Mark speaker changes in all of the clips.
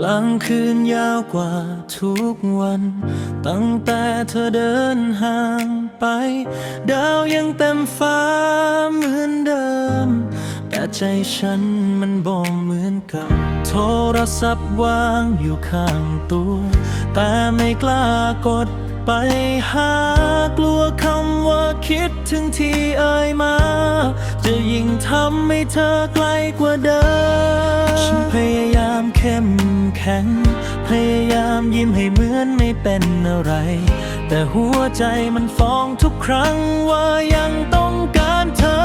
Speaker 1: ำคืนยาวกว่าทุกวัน ตั้งแต่เธอเดินห่างไป ดาวยังเต็มฟ้าเหมือนเดิม แต่ใจฉันมันบ่เหมือนเกับโทรศัพท์วางอยู่ข้างตัว แต่ไม่กล้ากดไปหากลัวคำว่าคิดถึงที่เอ่ยมา จะยิ่งทำให้เธอไกลกว่าเดิม ฉันพยายามเข้ม แข็ง พยายามยิ้มให้เหมือนไม่เป็นอะไร แต่หัวใจมันฟ้องทุกครั้งว่ายังต้องการเธอ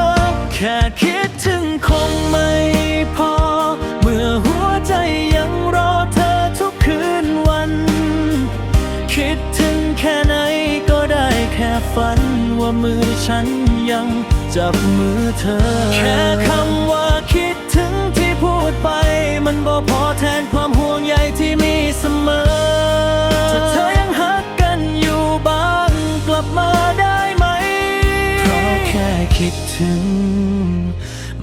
Speaker 1: แค่คิดถึงคงไม่พอ เมื่อหัวใจยังรอเธอทุกคืนวัน คิดถึงแค่ไหนก็ได้แค่ฝันว่ามือฉันยังจับมือเธอ แค่คำว่า มันบ่พอแทนความห่วงใยที่มีเสมอ ถ้าเธอยังหักกันอยู่บ้างกลับมาได้ไหม เพราะแค่คิดถึง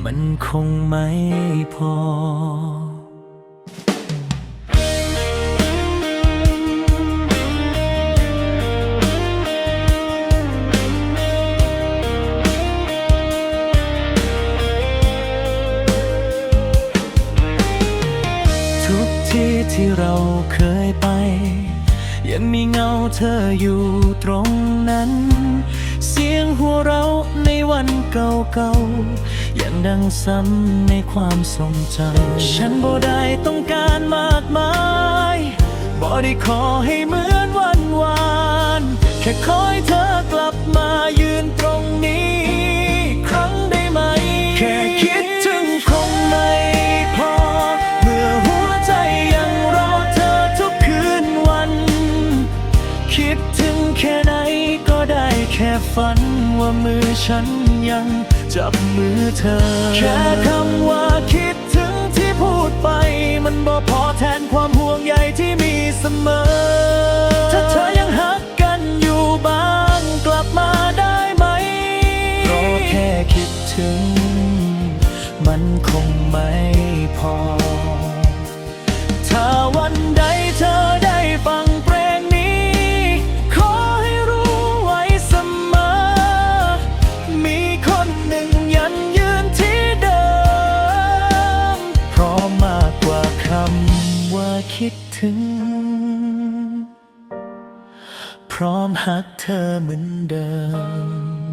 Speaker 1: มันคงไม่พอ ที่ที่เราเคยไป ยังมีเงาเธออยู่ตรงนั้น เสียงหัวเราในวันเก่าๆยังดังซ้ำในความทรงจำฉันบ่ได้ต้องการมากมายบ่ได้ขอให้เหมือนวันวาน แค่คอยเธอกลับมายื ฝันว่ามือฉันยังจับมือเธอ แค่คำว่าคิดถึงที่พูดไป มันบ่พอแทนความห่วงใยที่มีเสมอ ถ้าเธอยังหักกันอยู่บ้างกลับมาได้ไหมเพราะแค่คิดถึง มันคงไม่พอ คิดถึง พร้อมหักเธอเหมือนเดิม